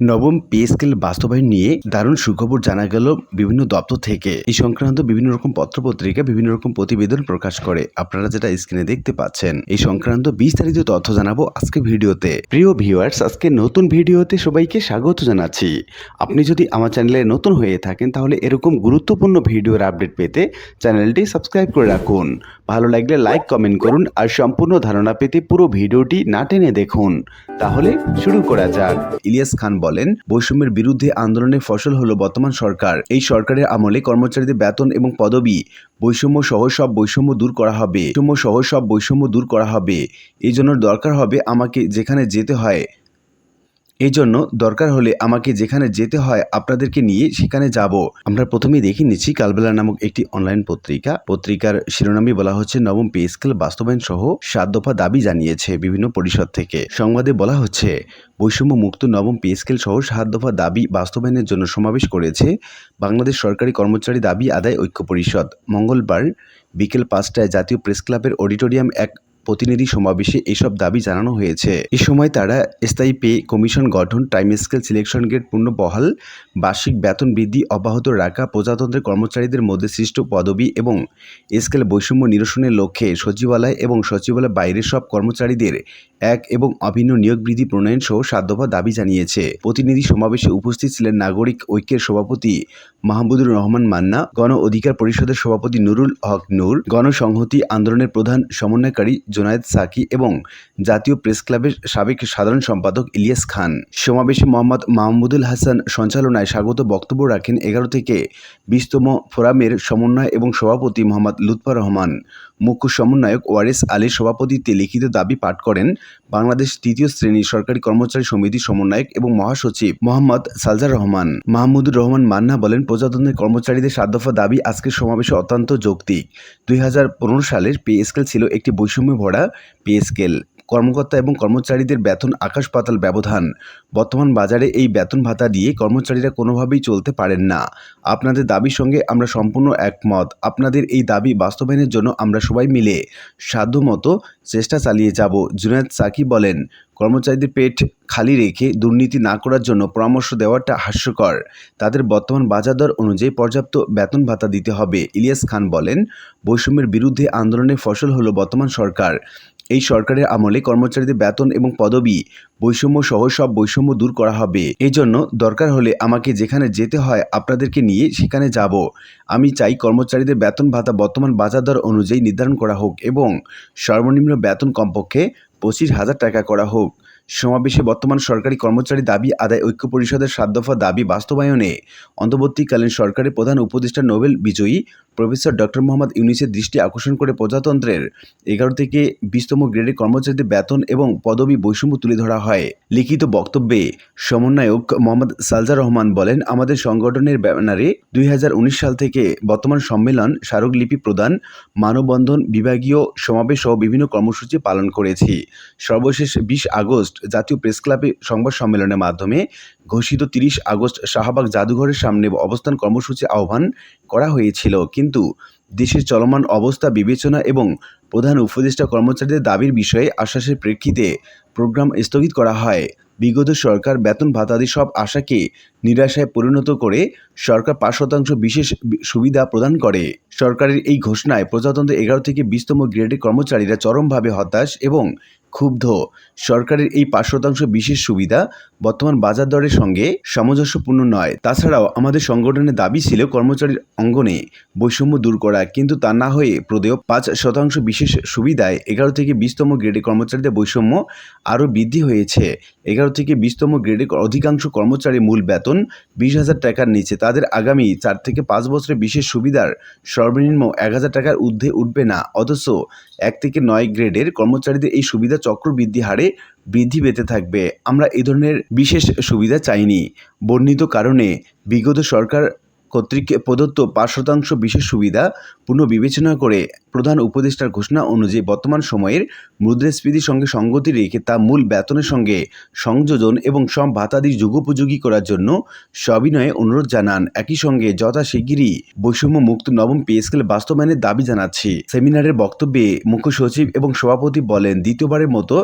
নবম pay scale বাস্তবায়ন নিয়ে দারুণ সুখবর জানা গেল বিভিন্ন দপ্তর থেকে। এই সংক্রান্ত বিভিন্ন রকম পত্রপত্রিকা বিভিন্ন রকম প্রতিবেদন প্রকাশ করে। আপনারা যেটা স্ক্রিনে দেখতে পাচ্ছেন, এই সংক্রান্ত বিস্তারিত তথ্য জানাব আজকে ভিডিওতে। প্রিয় ভিউয়ার্স আজকে নতুন ভিডিওতে সবাইকে স্বাগত জানাচ্ছি। আপনি যদি আমার চ্যানেলে নতুন হয়ে থাকেন, তাহলে এরকম গুরুত্বপূর্ণ ভিডিওর আপডেট পেতে চ্যানেলটি সাবস্ক্রাইব করে রাখুন। ভালো লাগলে লাইক কমেন্ট করুন আর সম্পূর্ণ ধারণা পেতে পুরো ভিডিওটি না টেনে দেখুন। তাহলে শুরু করা যাক। ইলিয়াস খান বলেন, বৈষম্যের বিরুদ্ধে আন্দোলনের ফসল হলো বর্তমান সরকার। এই সরকারের আমলে কর্মচারীদের বেতন এবং পদবি। বৈষম্য সহ সব বৈষম্য দূর করা হবে। বৈষম্য সহ সব বৈষম্য দূর করা হবে। এই জন্য দরকার হবে আমাকে যেখানে যেতে হয়। এই জন্য দরকার হলে আমাকে যেখানে যেতে হয় আপনাদেরকে নিয়ে সেখানে যাব। আমরা প্রথমেই দেখে নিচ্ছি কালবেলা নামক একটি অনলাইন পত্রিকা। পত্রিকার শিরোনামে বলা হচ্ছে, নবম পে স্কেল বাস্তবায়ন সহ সাত দফা দাবি জানিয়েছে বিভিন্ন পরিষদ থেকে। সংবাদে বলা হচ্ছে বৈষম্য মুক্ত নবম পে স্কেল সহ সাত দফা দাবি বাস্তবায়নের জন্য সমাবেশ করেছে বাংলাদেশ সরকারি কর্মচারী দাবি আদায় ঐক্য পরিষদ। মঙ্গলবার বিকেল পাঁচটায় জাতীয় প্রেস ক্লাবের অডিটোরিয়াম এক প্রতিনিধি সমাবেশে এসব দাবি জানানো হয়েছে। এ সময় তারা স্থায়ী পে কমিশন গঠন, টাইম স্কেল সিলেকশন গেট পূর্ণ বহাল, বার্ষিক বেতন বৃদ্ধি অব্যাহত রাখা, প্রজাতন্ত্রের কর্মচারীদের মধ্যে সৃষ্ট পদবি এবং স্কেল বৈষম্য নিরসনের লক্ষ্যে সচিবালয় এবং সচিবালয়ের বাইরের সব কর্মচারীদের এক এবং অভিন্ন নিয়োগ বৃদ্ধি প্রণয়ন সহ দফা দাবি জানিয়েছে। প্রতিনিধি সমাবেশে উপস্থিত ছিলেন নাগরিক ঐক্যের সভাপতি মাহমুদুর রহমান মান্না, গণ অধিকার পরিষদের সভাপতি নুরুল হক নূর গণসংহতি আন্দোলনের প্রধান সমন্বয়কারী জোনায়েদ সাকি এবং জাতীয় প্রেস ক্লাবের সাবেক সাধারণ সম্পাদক ইলিয়াস খান। সমাবেশে মোহাম্মদ মাহমুদুল হাসান সঞ্চালনায় স্বাগত বক্তব্য রাখেন এগারো থেকে বিশতম ফোরামের সমন্বয় এবং সভাপতি মোহাম্মদ লুৎফা রহমান। মুখ্য সমন্বয়ক ওয়ারেস আলীর সভাপতিত্বে লিখিত দাবি পাঠ করেন বাংলাদেশ তৃতীয় শ্রেণির সরকারি কর্মচারী সমিতি সমন্বয়ক এবং মহাসচিব মোহাম্মদ সালজার রহমান। মাহমুদুর রহমান মান্না বলেন, প্রজাতন্ত্রের কর্মচারীদের সাত দফা দাবি আজকের সমাবেশে অত্যন্ত যৌক্তিক। দুই হাজার পনেরো সালের পে স্কেল ছিল একটি বৈষম্য ভরা পে স্কেল। কর্মকর্তা এবং কর্মচারীদের বেতন আকাশ পাতাল ব্যবধান। বর্তমান বাজারে এই বেতন ভাতা দিয়ে কর্মচারীরা কোনোভাবেই চলতে পারেন না। আপনাদের দাবির সঙ্গে আমরা সম্পূর্ণ একমত। আপনাদের এই দাবি বাস্তবায়নের জন্য আমরা সবাই মিলে সাধ্যমতো চেষ্টা চালিয়ে যাব, জুনায়দ সাকি বলেন। কর্মচারীদের পেট খালি রেখে দুর্নীতি না করার জন্য পরামর্শ দেওয়াটা হাস্যকর। তাদের বর্তমান বাজার দর অনুযায়ী পর্যাপ্ত বেতন ভাতা দিতে হবে, ইলিয়াস খান বলেন। বৈষম্যের বিরুদ্ধে আন্দোলনের ফসল হলো বর্তমান সরকার। এই সরকারের আমলে কর্মচারীদের বেতন এবং পদবি, বৈষম্য সহ সব বৈষম্য দূর করা হবে। এই জন্য দরকার হলে আমাকে যেখানে যেতে হয় আপনাদেরকে নিয়ে সেখানে যাব। আমি চাই কর্মচারীদের বেতন ভাতা বর্তমান বাজার দর অনুযায়ী নির্ধারণ করা হোক এবং সর্বনিম্ন বেতন কমপক্ষে পঁচিশ হাজার টাকা করা হোক। সমাবেশে বর্তমান সরকারি কর্মচারী দাবি, আদায় ঐক্য পরিষদের সাত দফা দাবি বাস্তবায়নে অন্তর্বর্তীকালীন সরকারের প্রধান উপদেষ্টা নোবেল বিজয়ী প্রফেসর ডক্টর মোহাম্মদ ইউনিসের দৃষ্টি আকর্ষণ করে প্রজাতন্ত্রের এগারো থেকে বিশতম গ্রেডের কর্মচারীদের বেতন এবং পদবি বৈষম্য তুলে ধরা হয়। লিখিত বক্তব্যে সমন্বয়ক মোহাম্মদ সালজার রহমান বলেন, আমাদের সংগঠনের ব্যানারে দুই হাজার উনিশ সাল থেকে বর্তমান সম্মেলন, স্মারকলিপি প্রদান, মানববন্ধন, বিভাগীয় সমাবেশ সহ বিভিন্ন কর্মসূচি পালন করেছি। সর্বশেষ বিশ আগস্ট জাতীয় প্রেস ক্লাবে সংবাদ সম্মেলনের মাধ্যমে ঘোষিত তিরিশ আগস্ট শাহবাগ জাদুঘরের সামনে অবস্থান কর্মসূচি আহ্বান করা হয়েছিল। কিন্তু দেশের চলমান অবস্থা বিবেচনা এবং প্রধান উপদেষ্টা কর্মচারীদের দাবির বিষয়ে আশ্বাসের প্রেক্ষিতে প্রোগ্রাম স্থগিত করা হয়। বিগত সরকার, বেতন ভাতাদি সব আশাকে নিরাশায় পরিণত করে সরকার পাঁচ শতাংশ বিশেষ সুবিধা প্রদান করে। সরকারের এই ঘোষণায় প্রজাতন্ত্র এগারো থেকে বিশতম গ্রেডের কর্মচারীরা চরমভাবে হতাশ এবং ক্ষুব্ধ। সরকারের এই পাঁচ শতাংশ বিশেষ সুবিধা বর্তমান বাজার দরের সঙ্গে সামঞ্জস্যপূর্ণ নয়। তাছাড়াও আমাদের সংগঠনের দাবি ছিল কর্মচারীর অঙ্গনে বৈষম্য দূর করা, কিন্তু তা না হয়ে প্রদেয় পাঁচ শতাংশ বিশেষ সুবিধায় এগারো থেকে বিশতম গ্রেডে কর্মচারীদের বৈষম্য আরও বৃদ্ধি হয়েছে। এগারো থেকে বিশতম গ্রেডের অধিকাংশ কর্মচারী মূল বেতন বিশ হাজার টাকার নিচে। তাদের আগামী চার থেকে পাঁচ বছরের বিশেষ সুবিধার সর্বনিম্ন এক হাজার টাকার ঊর্ধ্বে উঠবে না। অথচ এক থেকে নয় গ্রেডের কর্মচারীদের এই সুবিধা চক্রবৃদ্ধি হারে বৃদ্ধি পেতে থাকবে। আমরা এ ধরনের বিশেষ সুবিধা চাইনি। বর্ণিত কারণে বিগত সরকার কর্তৃক প্রদত্ত পাঁচ শতাংশ বিশেষ সুবিধা পুনঃবিবেচনা করে প্রধান উপদেষ্টার ঘোষণা অনুযায়ী বর্তমান সময়ের মুদ্রাস্ফীতির সঙ্গে সঙ্গতি রেখে তা মূল বেতনের সঙ্গে সংযোজন এবং সব ভাতাদির যুগোপযোগী করার জন্য সবিনয়ে অনুরোধ জানান। একই সঙ্গে যথাশীঘ্রই বৈষম্য মুক্ত নবম পে স্কেল বাস্তবায়নের দাবি জানাচ্ছি। সেমিনারের বক্তব্যে মুখ্য সচিব এবং সভাপতি বলেন, দ্বিতীয়বারের মতো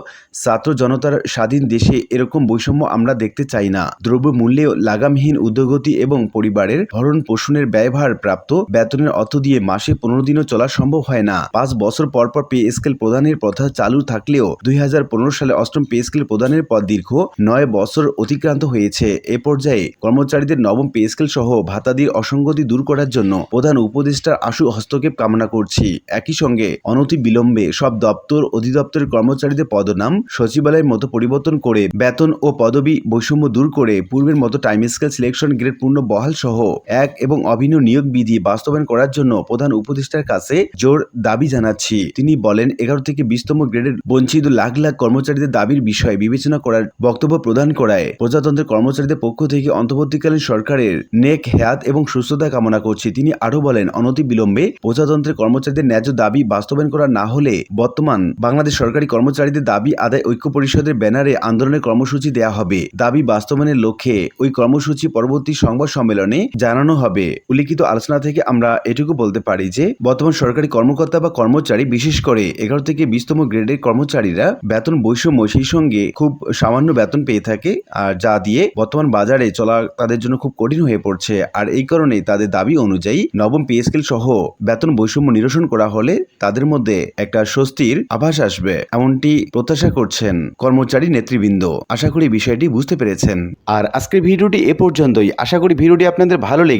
ছাত্র জনতার স্বাধীন দেশে এরকম বৈষম্য আমরা দেখতে চাই না। দ্রব্য মূল্যে লাগামহীন উদ্যোগতি এবং পরিবারের ভরণ পোষণের ব্যয়ভার প্রাপ্ত বেতনের অর্থ দিয়ে মাসে পনেরো দিনও চলা সম্ভব হয় না। পাঁচ বছর পর পর পে স্কেল প্রদানের প্রথা চালু থাকলেও দুই হাজার পনেরো সালে অষ্টম পে স্কেল প্রদানের পর দীর্ঘ নয় বছর অতিক্রান্ত হয়েছে। এ পর্যায়ে কর্মচারীদের নবম পে স্কেল সহ ভাতাদির অসঙ্গতি দূর করার জন্য প্রধান উপদেষ্টার আশু হস্তক্ষেপ কামনা করছি। একই সঙ্গে অনতি বিলম্বে সব দপ্তর অধিদপ্তরের কর্মচারীদের পদনাম সচিবালয়ের মতো পরিবর্তন করে বেতন ও পদবি বৈষম্য দূর করে পূর্বের মতো টাইম স্কেল সিলেকশন গ্রেড পূর্ণ বহাল সহ এক এবং অভিন্ন নিয়োগ বিধি বাস্তবায়ন করার জন্য প্রধান উপদেষ্টার কাছে জোর দাবি জানাচ্ছি। তিনি বলেন, এগারো থেকে বিশতম গ্রেডের বঞ্চিত লাখ লাখ কর্মচারীদের দাবির বিষয়ে বিবেচনা করার বক্তব্য প্রদান করায়। প্রজাতন্ত্রের কর্মচারীদের পক্ষ থেকে অন্তর্বর্তীকালীন সরকারের নেক হেয়াত এবং সুস্থতা কামনা করছি। তিনি আরও বলেন অনতি বিলম্বে প্রজাতন্ত্রের কর্মচারীদের ন্যায্য দাবি বাস্তবায়ন করা না হলে বর্তমান বাংলাদেশ সরকারি কর্মচারীদের দাবি আদায় ঐক্য পরিষদের ব্যানারে আন্দোলনের কর্মসূচি দেয়া হবে। দাবি বাস্তবায়নের লক্ষ্যে ওই কর্মসূচি পরবর্তী সংবাদ সম্মেলনে জানানো হবে। উল্লিখিত আলোচনা থেকে আমরা এটুকু বলতে পারি যে, বর্তমান সরকারি কর্মকর্তা বা কর্মচারী, বিশেষ করে এগারো থেকে বিশতম গ্রেডের কর্মচারীরা বেতন বৈষম্য সেই সঙ্গে খুব সামান্য বেতন পেয়ে থাকে, আর যা দিয়ে বর্তমান বাজারে চলা তাদের জন্য খুব কঠিন হয়ে পড়ছে। আর এই কারণে তাদের দাবি অনুযায়ী নবম পে স্কেল সহ বেতন বৈষম্য নিরসন করা হলে তাদের মধ্যে একটা স্বস্তির আভাস আসবে, এমনটি প্রত্যাশা করছেন কর্মচারী নেতৃবৃন্দ। আশা করি বিষয়টি বুঝতে পেরেছেন। আর আজকের ভিডিওটি এ পর্যন্তই। আশা করি ভিডিওটি আপনাদের ভালো